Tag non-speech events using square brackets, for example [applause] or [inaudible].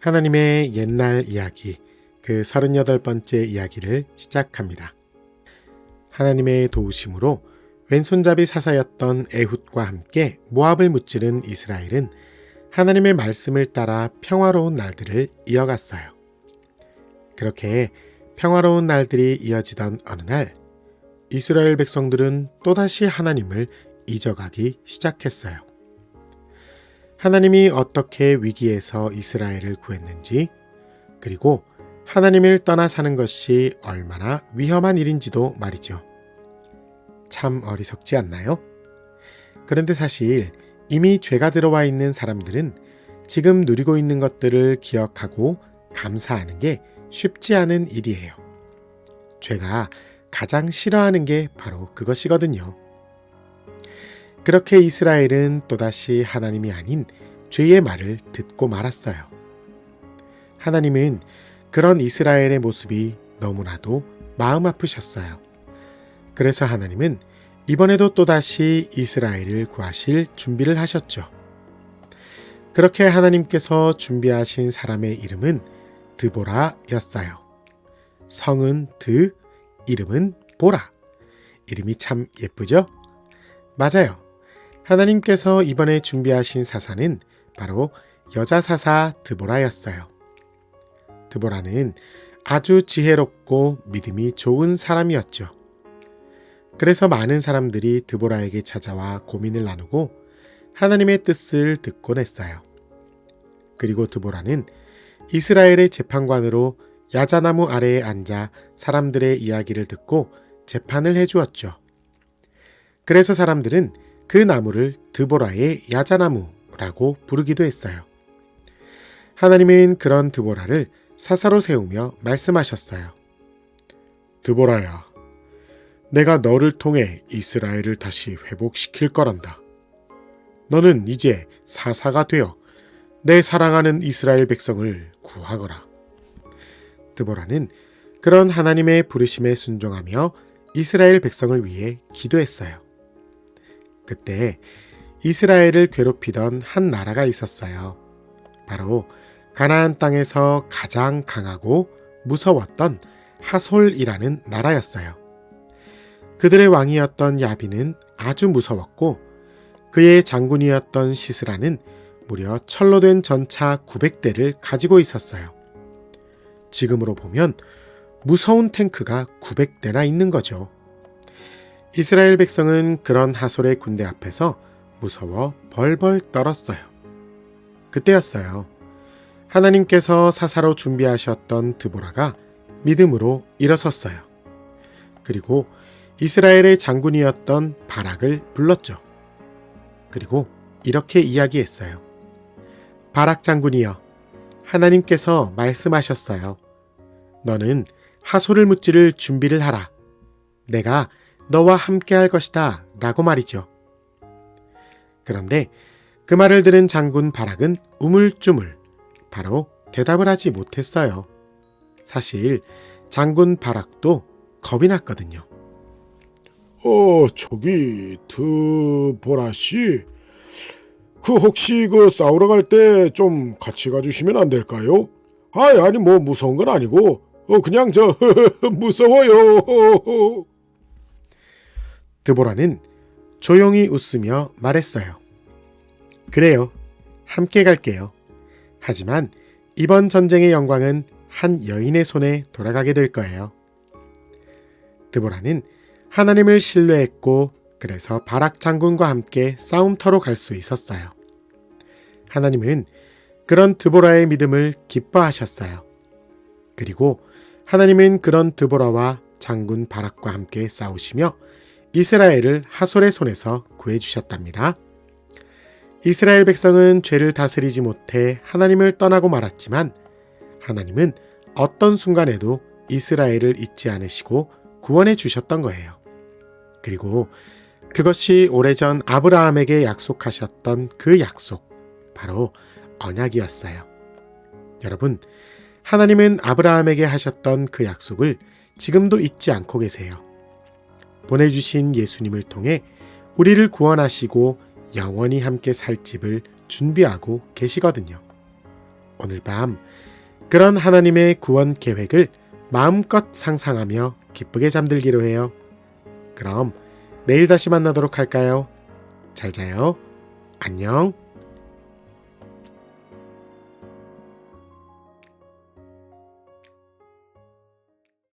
하나님의 옛날 이야기, 그 38번째 이야기를 시작합니다. 하나님의 도우심으로 왼손잡이 사사였던 에훗과 함께 모압을 무찌른 이스라엘은 하나님의 말씀을 따라 평화로운 날들을 이어갔어요. 그렇게 평화로운 날들이 이어지던 어느 날, 이스라엘 백성들은 또다시 하나님을 잊어가기 시작했어요. 하나님이 어떻게 위기에서 이스라엘을 구했는지, 그리고 하나님을 떠나 사는 것이 얼마나 위험한 일인지도 말이죠. 참 어리석지 않나요? 그런데 사실 이미 죄가 들어와 있는 사람들은 지금 누리고 있는 것들을 기억하고 감사하는 게 쉽지 않은 일이에요. 죄가 가장 싫어하는 게 바로 그것이거든요. 그렇게 이스라엘은 또다시 하나님이 아닌 죄의 말을 듣고 말았어요. 하나님은 그런 이스라엘의 모습이 너무나도 마음 아프셨어요. 그래서 하나님은 이번에도 또다시 이스라엘을 구하실 준비를 하셨죠. 그렇게 하나님께서 준비하신 사람의 이름은 드보라였어요. 성은 드, 이름은 보라. 이름이 참 예쁘죠? 맞아요. 하나님께서 이번에 준비하신 사사는 바로 여자 사사 드보라였어요. 드보라는 아주 지혜롭고 믿음이 좋은 사람이었죠. 그래서 많은 사람들이 드보라에게 찾아와 고민을 나누고 하나님의 뜻을 듣곤 했어요. 그리고 드보라는 이스라엘의 재판관으로 야자나무 아래에 앉아 사람들의 이야기를 듣고 재판을 해주었죠. 그래서 사람들은 그 나무를 드보라의 야자나무라고 부르기도 했어요. 하나님은 그런 드보라를 사사로 세우며 말씀하셨어요. 드보라야, 내가 너를 통해 이스라엘을 다시 회복시킬 거란다. 너는 이제 사사가 되어 내 사랑하는 이스라엘 백성을 구하거라. 드보라는 그런 하나님의 부르심에 순종하며 이스라엘 백성을 위해 기도했어요. 그때 이스라엘을 괴롭히던 한 나라가 있었어요. 바로 가나안 땅에서 가장 강하고 무서웠던 하솔이라는 나라였어요. 그들의 왕이었던 야비는 아주 무서웠고 그의 장군이었던 시스라는 무려 철로 된 전차 900대를 가지고 있었어요. 지금으로 보면 무서운 탱크가 900대나 있는 거죠. 이스라엘 백성은 그런 하솔의 군대 앞에서 무서워 벌벌 떨었어요. 그때였어요. 하나님께서 사사로 준비하셨던 드보라가 믿음으로 일어섰어요. 그리고 이스라엘의 장군이었던 바락을 불렀죠. 그리고 이렇게 이야기했어요. 바락 장군이여, 하나님께서 말씀하셨어요. 너는 하소를 묻지를 준비를 하라. 내가 너와 함께 할 것이다. 라고 말이죠. 그런데 그 말을 들은 장군 바락은 우물쭈물 바로 대답을 하지 못했어요. 사실 장군 바락도 겁이 났거든요. 어, 저기 드보라 씨, 그 혹시 그 싸우러 갈 때 좀 같이 가주시면 안 될까요? 아니 아니 뭐 무서운 건 아니고, 어 그냥 저 [laughs] 무서워요. 드보라는 조용히 웃으며 말했어요. 그래요. 함께 갈게요. 하지만 이번 전쟁의 영광은 한 여인의 손에 돌아가게 될 거예요. 드보라는 하나님을 신뢰했고 그래서 바락 장군과 함께 싸움터로 갈 수 있었어요. 하나님은 그런 드보라의 믿음을 기뻐하셨어요. 그리고 하나님은 그런 드보라와 장군 바락과 함께 싸우시며 이스라엘을 하솔의 손에서 구해주셨답니다. 이스라엘 백성은 죄를 다스리지 못해 하나님을 떠나고 말았지만 하나님은 어떤 순간에도 이스라엘을 잊지 않으시고 구원해 주셨던 거예요. 그리고 그것이 오래전 아브라함에게 약속하셨던 그 약속, 바로 언약이었어요. 여러분, 하나님은 아브라함에게 하셨던 그 약속을 지금도 잊지 않고 계세요. 보내주신 예수님을 통해 우리를 구원하시고 영원히 함께 살 집을 준비하고 계시거든요. 오늘 밤 그런 하나님의 구원 계획을 마음껏 상상하며 기쁘게 잠들기로 해요. 그럼 내일 다시 만나도록 할까요? 잘 자요. 안녕.